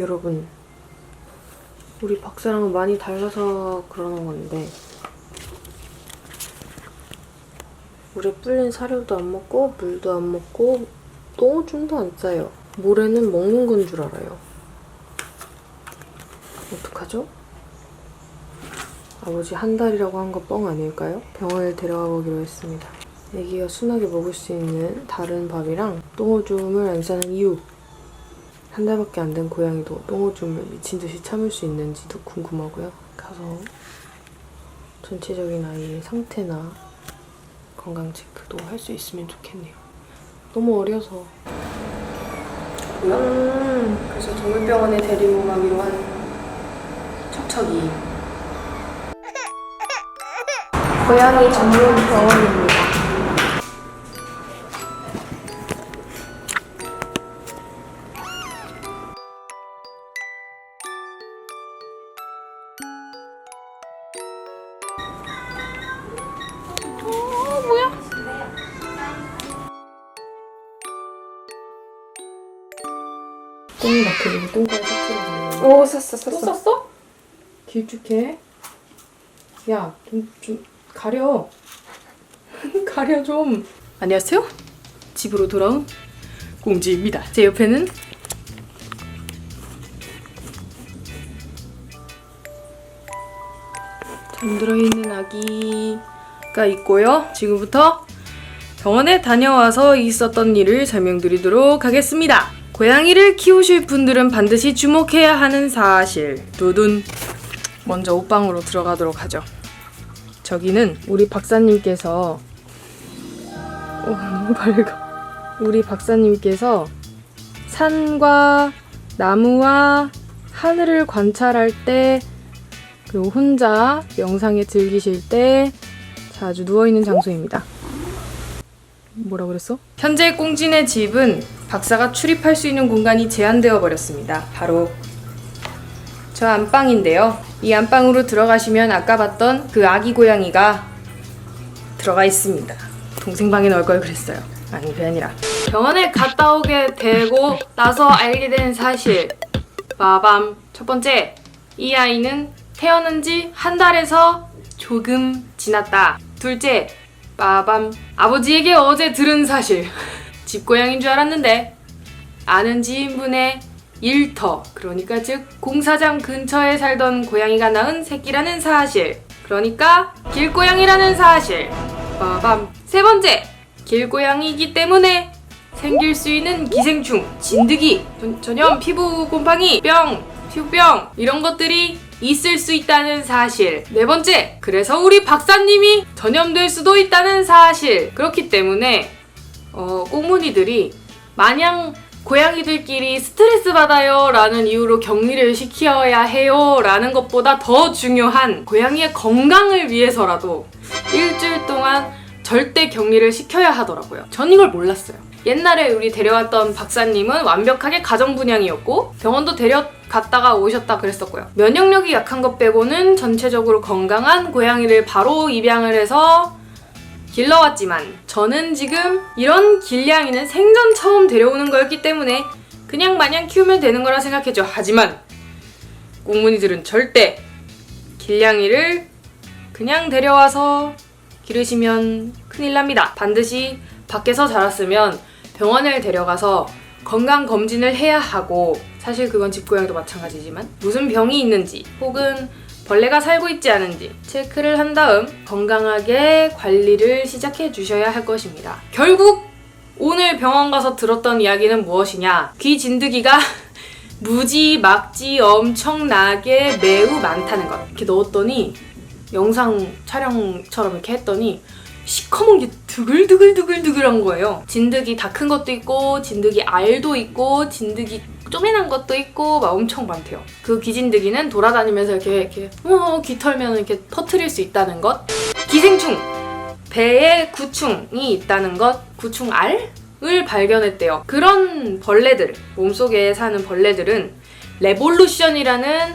여러분, 우리 박사랑은 많이 달라서 그러는 건데 물에 불린 사료도 안 먹고 물도 안 먹고 똥오줌도 안 싸요. 모래는 먹는 건 줄 알아요. 어떡하죠? 아버지 한 달이라고 한 거 뻥 아닐까요? 병원에 데려가 보기로 했습니다. 애기가 순하게 먹을 수 있는 다른 밥이랑 똥오줌을 안 싸는 이유 한 달밖에 안 된 고양이도 똥오줌을 미친 듯이 참을 수 있는지도 궁금하고요. 가서 전체적인 아이의 상태나 건강 체크도 할 수 있으면 좋겠네요. 너무 어려서. 음, 그래서 동물병원에 데리고 가기로 한 척척이. 고양이 전문 병원입니다. 똥이 막히고 똥까지 삭제를 오 샀어 또 썼어? 길쭉해. 야, 좀, 좀 가려. 가려 좀. 안녕하세요. 집으로 돌아온 공지입니다. 제 옆에는 잠들어 있는 아기가 있고요. 지금부터 병원에 다녀와서 있었던 일을 설명드리도록 하겠습니다. 고양이를 키우실 분들은 반드시 주목해야 하는 사실. 두둔. 먼저 옷방으로 들어가도록 하죠. 저기는 우리 박사님께서 오, 너무 밝아. 우리 박사님께서 산과 나무와 하늘을 관찰할 때 그리고 혼자 명상에 즐기실 때 자주 누워 있는 장소입니다. 뭐라 그랬어? 현재 꽁진의 집은 박사가 출입할 수 있는 공간이 제한되어 버렸습니다. 바로 저 안방인데요. 이 안방으로 들어가시면 아까 봤던 그 아기 고양이가 들어가 있습니다. 동생 방에 넣을 걸 그랬어요. 아니 그게 아니라 병원에 갔다 오게 되고 나서 알게 된 사실. 빠밤 첫 번째 이 아이는 태어난 지 한 달에서 조금 지났다. 둘째 빠밤 아버지에게 어제 들은 사실. 집고양인 줄 알았는데 아는 지인분의 일터 그러니까 즉 공사장 근처에 살던 고양이가 낳은 새끼라는 사실. 그러니까 길고양이라는 사실. 빠밤. 세 번째 길고양이이기 때문에 생길 수 있는 기생충 진드기 전- 전염 피부 곰팡이 병 피부병 이런 것들이 있을 수 있다는 사실. 네 번째 그래서 우리 박사님이 전염될 수도 있다는 사실. 그렇기 때문에 어, 꽁무니들이 마냥 고양이들끼리 스트레스 받아요 라는 이유로 격리를 시켜야 해요 라는 것보다 더 중요한 고양이의 건강을 위해서라도 일주일 동안 절대 격리를 시켜야 하더라고요. 전 이걸 몰랐어요. 옛날에 우리 데려왔던 박사님은 완벽하게 가정분양이었고 병원도 데려갔다가 오셨다 그랬었고요. 면역력이 약한 것 빼고는 전체적으로 건강한 고양이를 바로 입양을 해서 길러왔지만 저는 지금 이런 길냥이는 생전 처음 데려오는 거였기 때문에 그냥 마냥 키우면 되는 거라 생각했죠. 하지만 꽁무니들은 절대 길냥이를 그냥 데려와서 기르시면 큰일 납니다. 반드시 밖에서 자랐으면 병원을 데려가서 건강 검진을 해야 하고 사실 그건 집고양이도 마찬가지지만 무슨 병이 있는지 혹은 벌레가 살고 있지 않은지 체크를 한 다음 건강하게 관리를 시작해 주셔야 할 것입니다. 결국 오늘 병원 가서 들었던 이야기는 무엇이냐? 귀 진드기가 무지 막지 엄청나게 매우 많다는 것. 이렇게 넣었더니 영상 촬영처럼 이렇게 했더니 시커먼 게 두글두글두글두글한 거예요. 진드기 다 큰 것도 있고 진드기 알도 있고 진드기 쪼매난 것도 있고 막 엄청 많대요. 그 기진드기는 돌아다니면서 이렇게 이렇게 어, 귀 털면 이렇게 터트릴 수 있다는 것. 기생충 배에 구충이 있다는 것. 구충 알 을 발견했대요. 그런 벌레들 몸속에 사는 벌레들은 레볼루션이라는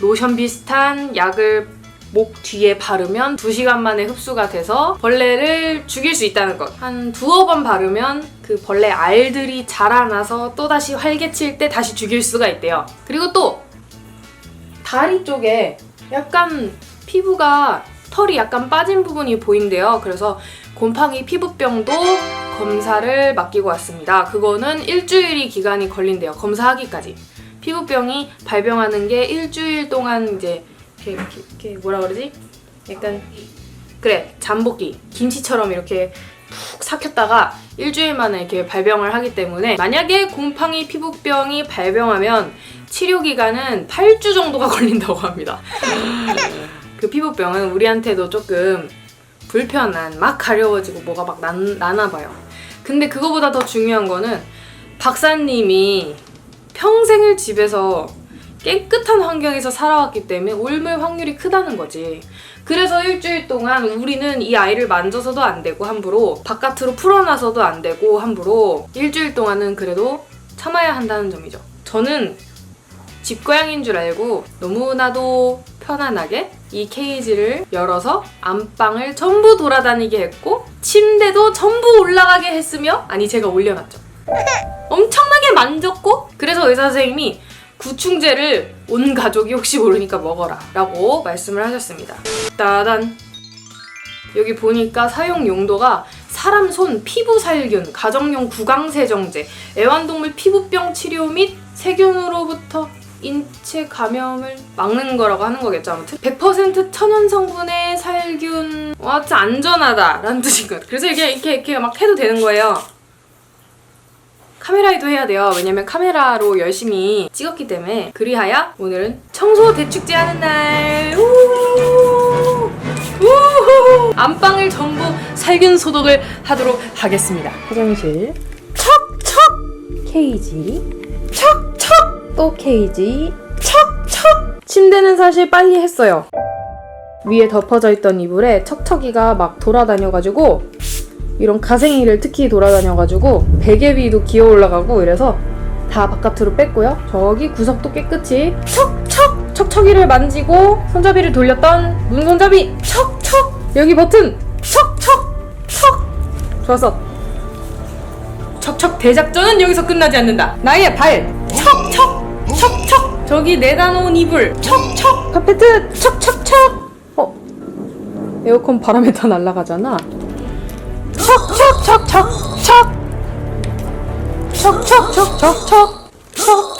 로션 비슷한 약을 목 뒤에 바르면 2시간 만에 흡수가 돼서 벌레를 죽일 수 있다는 것. 한 두어 번 바르면 그 벌레 알들이 자라나서 또다시 활개칠 때 다시 죽일 수가 있대요. 그리고 또 다리 쪽에 약간 피부가 털이 약간 빠진 부분이 보인대요. 그래서 곰팡이 피부병도 검사를 맡기고 왔습니다. 그거는 일주일이 기간이 걸린대요. 검사하기까지. 피부병이 발병하는 게 일주일 동안 이제 이렇게, 이렇게, 이렇게 뭐라 그러지? 약간 그래 잠복기 김치처럼 이렇게 푹 삭혔다가 일주일 만에 이렇게 발병을 하기 때문에 만약에 곰팡이 피부병이 발병하면 치료 기간은 8주 정도가 걸린다고 합니다. 그 피부병은 우리한테도 조금 불편한 막 가려워지고 뭐가 막 난, 나나 봐요. 근데 그거보다 더 중요한 거는 박사님이 평생을 집에서 깨끗한 환경에서 살아왔기 때문에 옮을 확률이 크다는 거지. 그래서 일주일 동안 우리는 이 아이를 만져서도 안 되고 함부로 바깥으로 풀어놔서도 안 되고 함부로 일주일 동안은 그래도 참아야 한다는 점이죠. 저는 집고양인 줄 알고 너무나도 편안하게 이 케이지를 열어서 안방을 전부 돌아다니게 했고 침대도 전부 올라가게 했으며 아니 제가 올려놨죠. 엄청나게 만졌고 그래서 의사 선생님이 구충제를 온 가족이 혹시 모르니까 먹어라 라고 말씀을 하셨습니다. 따단. 여기 보니까 사용 용도가 사람 손 피부 살균, 가정용 구강 세정제, 애완동물 피부병 치료 및 세균으로부터 인체 감염을 막는 거라고 하는 거겠죠. 아무튼 100% 천연 성분의 살균 와 진짜 안전하다라는 뜻인 것 같아요. 그래서 이게 이렇게 이렇게 막 해도 되는 거예요 카메라에도 해야 돼요. 왜냐면 카메라로 열심히 찍었기 때문에. 그리하여 오늘은 청소 대축제 하는 날. 우후! 우후! 안방을 전부 살균 소독을 하도록 하겠습니다. 화장실. 척척! 케이지. 척척! 또 케이지. 척척! 침대는 사실 빨리 했어요. 위에 덮어져 있던 이불에 척척이가 막 돌아다녀가지고 이런 가생이를 특히 돌아다녀가지고 베개 위도 기어 올라가고 이래서 다 바깥으로 뺐고요. 저기 구석도 깨끗이 척척 척척이를 만지고 손잡이를 돌렸던 문 손잡이 척척. 여기 버튼 척척 척. 좋았어. 척척 대작전은 여기서 끝나지 않는다. 나의 발 척척 척척. 저기 내다 놓은 이불 척척. 카페트 척척척. 어? 에어컨 바람에 다 날아가잖아 척척척척척 척척척척척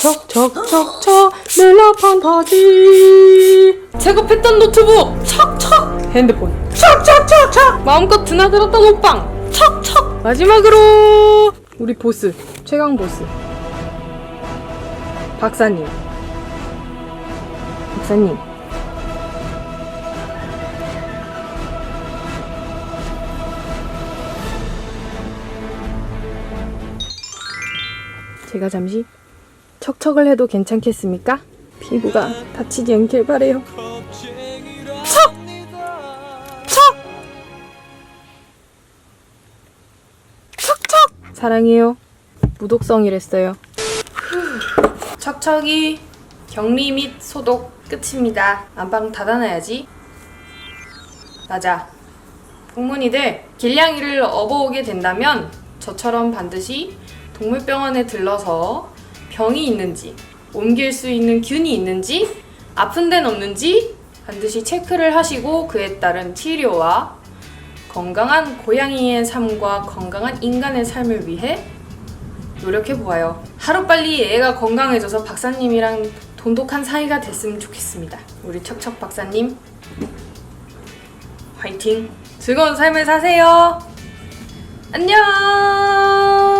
척척척척척 멜라 판타지. 작업했던 노트북. 척척. 핸드폰. 척척척척. 마음껏 드나들었던 옷방. 척척. 마지막으로 우리 보스. 최강 보스. 박사님. 박사님 제가 잠시 척척을 해도 괜찮겠습니까? 피부가 다치지 않길 바래요. 척! 척! 척척! 사랑해요. 무독성이랬어요. 척척이 격리 및 소독 끝입니다. 안방 닫아놔야지. 맞아. 공문이들 길냥이를 업어오게 된다면 저처럼 반드시 동물병원에 들러서 병이 있는지 옮길 수 있는 균이 있는지 아픈 데는 없는지 반드시 체크를 하시고 그에 따른 치료와 건강한 고양이의 삶과 건강한 인간의 삶을 위해 노력해 보아요. 하루빨리 애가 건강해져서 박사님이랑 돈독한 사이가 됐으면 좋겠습니다. 우리 척척 박사님 화이팅! 즐거운 삶을 사세요. 안녕.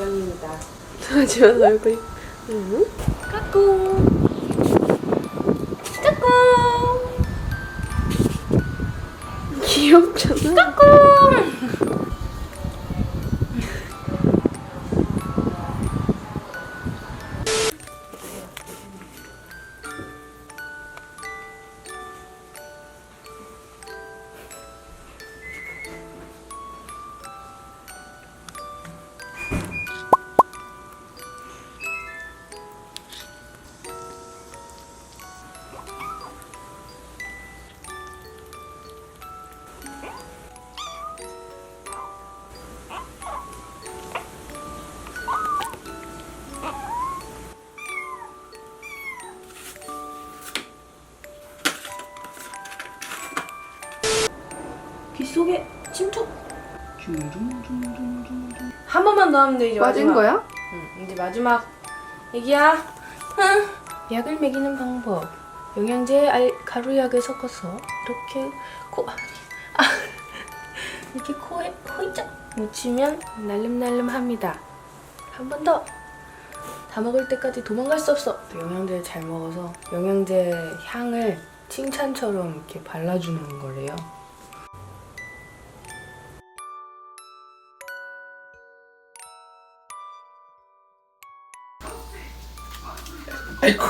박사님이다. 하지만 얼굴이 까꿍. 까꿍. 귀엽잖아. 속에 한 번만 더 하면 돼 이제 맞은 마지막. 거야? 응, 이제 마지막 얘기야. 응. 약을 먹이는 방법. 영양제 알, 가루약을 섞어서 이렇게 코 아, 이렇게 코에 호이짝 묻히면 날름날름합니다. 한 번 더. 다 먹을 때까지 도망갈 수 없어. 또 영양제를 잘 먹어서 영양제 향을 칭찬처럼 이렇게 발라주는 거래요. 이렇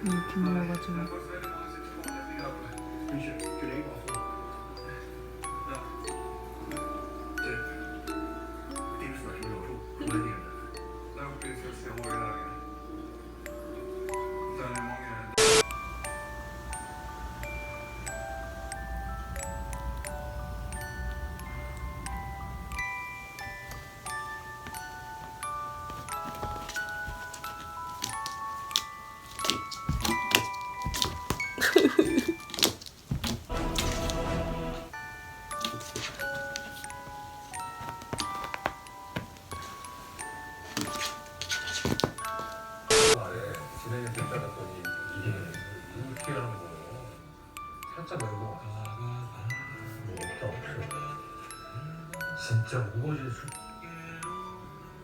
게먹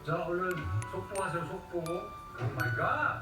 자 얼른 속보 하세요 속보. 오 마이 갓.